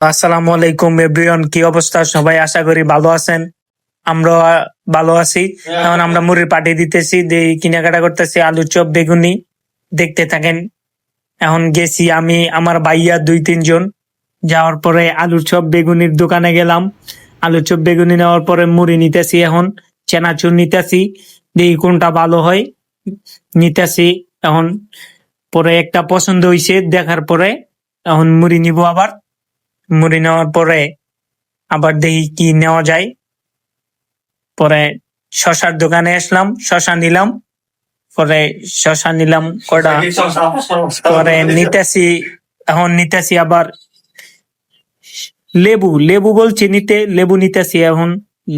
আসসালামু আলাইকুম, এভরিওয়ান, কি অবস্থা? সবাই আশা করি ভালো আছেন। আমরা ভালো আছি। এখন আমরা মুড়ির পাটি দিতেছি, দিয়ে কেনাকাটা করতেছি আলু চপ, বেগুনি। দেখতে থাকেন। এখন গেছি আমি, আমার ভাইয়া দুই, তিনজন। যাওয়ার পরে আলু চপ, বেগুনির দোকানে গেলাম। আলু চপ, বেগুনি নেওয়ার পরে মুড়ি নিতেছি এখন। চেনাচুর নিতেছি, দেখি কোনটা ভালো হয়। নিতেছি এখন। পরে একটা পছন্দ হয়েছে দেখার পরে এখন মুড়ি নিব আবার। মুড়ি নেওয়ার পরে আবার দেখি কি নেওয়া যায়। পরে শশার দোকানে আসলাম শশা নিলাম পরে শশা নিলাম কটা পরে নিতেছি এখন নিতেছি আবার লেবু লেবু বলছি নিতে লেবু নিতেছি এখন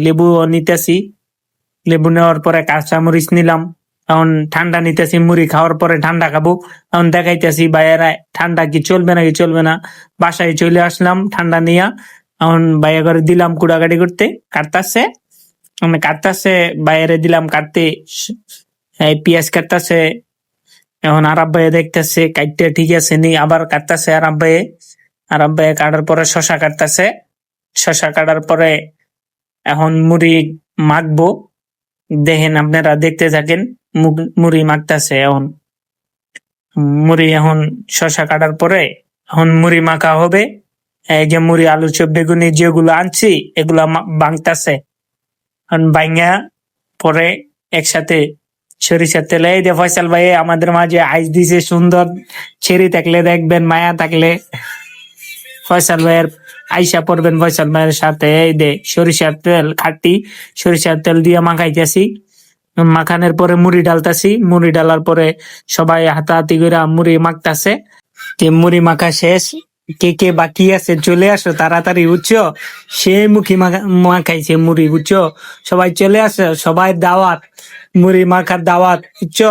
লেবু নিতেছি। লেবু নেওয়ার পরে কাঁচামরিচ নিলাম এখন ঠান্ডা নিতেছি, মুড়ি খাওয়ার পরে ঠান্ডা খাব। এখন দেখাইতেছি বাইরে ঠান্ডা কি চলবে নাকি চলবে না। বাসায় চলে আসলাম ঠান্ডা নিয়া। এখন বাইরে করে দিলাম কুড়াকাটি করতে, কাটতাছে। মানে কাটতাছে বাইরে দিলাম কাটতে। পেঁয়াজ কাটতাছে। এখন আরাব ভাইয়ে দেখতেছে, কাটতে ঠিক আছে নি, আবার কাটতাছে আরাব ভাইয়ে। আরাব ভাইয়ে কাটার পরে শশা কাটতাছে। শশা কাটার পরে এখন মুড়ি মাখবো। দেখেন আপনারা দেখতে থাকেন। মুড়ি মাখতাছে এখন। মুড়ি এখন শশা কাটার পরে এখন মুড়ি মাখা হবে। এই যে মুড়ি, আলু, চপ, বেগুনি যেগুলো আনছি, এগুলা বাংতাছে। এখন বাইঙ্গা পরে একসাথে সরিষার তেলে, এই যে ফয়সাল ভাই আমাদের মাঝে আইস দিছে সুন্দর। ছেড়ি থাকলে দেখবেন, মায়া থাকলে ফয়সাল ভাইয়ের আইসা পড়বেন ফয়সাল ভাইয়ের সাথে। এই দে সরিষার তেল খাটি সরিষার তেল দিয়ে মাখাইতেছি। মাখানোর পরে মুড়ি ডালতাছি, মুড়ি ডালার পরে সবাই হাতাহাতি করে মুড়ি মাখতাছে। মুড়ি মাখা শেষ, কে কে বাকি আছে চলে আসো, তাড়াতাড়ি বুঝছ সে মুখী মাখা- মাখাইছে মুড়ি, বুঝছ? সবাই চলে আসো, সবাই দাওয়াত, মুড়ি মাখার দাওয়াত, বুঝছ?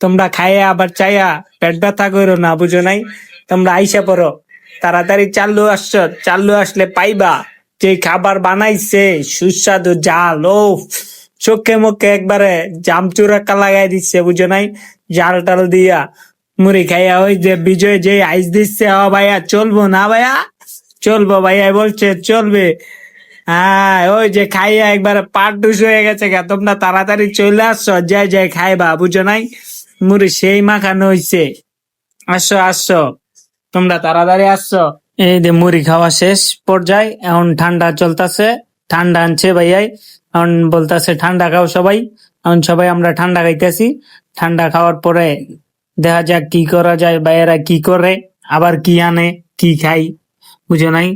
তোমরা খাইয়া আবার চাইয়া পেট ব্যথা করো না, বুঝো নাই? তোমরা আইসা পড়ো। তাড়াতাড়ি চাল্লু আসছো, চাল্লু আসলে পাইবা। যে খাবার বানাইছে, সুস্বাদু জাল ও চোখে মুখে একবারে জামচুরাক্কা লাগাই দিচ্ছে, বুঝো নাই? জাল টাল দিয়া মুড়ি খাইয়া ওই যে বিজয় যে আইস দিচ্ছে, ও ভাইয়া, চলবো না ভাইয়া? চলবো ভাইয়া, বলছে, চলবে। হ্যাঁ ওই যে খাইয়া একবারে পাট ডুস হয়ে গেছে গা, তোমরা তাড়াতাড়ি চলে আসছো যাই যাই খাইবা, বুঝো নাই? মুড়ি সেই মাখানো হইছে। আসছো আসছো তোমরা তাড়াতাড়ি আসছো এই যে মুড়ি খাওয়া শেষ পর্যায়ে, এখন ঠান্ডা চলতেছে। ঠান্ডা আনছে ভাইয়াই। এখন বলতেছে, ঠান্ডা খাও সবাই। এখন সবাই আমরা ঠান্ডা খাইতেছি। ঠান্ডা খাওয়ার পরে দেখা যাক কি করা যায় বাইরা কি করে, আবার কি আনে, কি খাই, বুঝো নাই?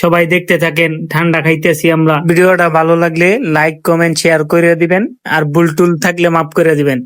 সবাই দেখতে থাকেন, ঠান্ডা খাইতেছি আমরা। ভিডিওটা ভালো লাগলে লাইক, কমেন্ট, শেয়ার করে দিবেন, আর ভুল টুল থাকলে মাফ করে দিবেন।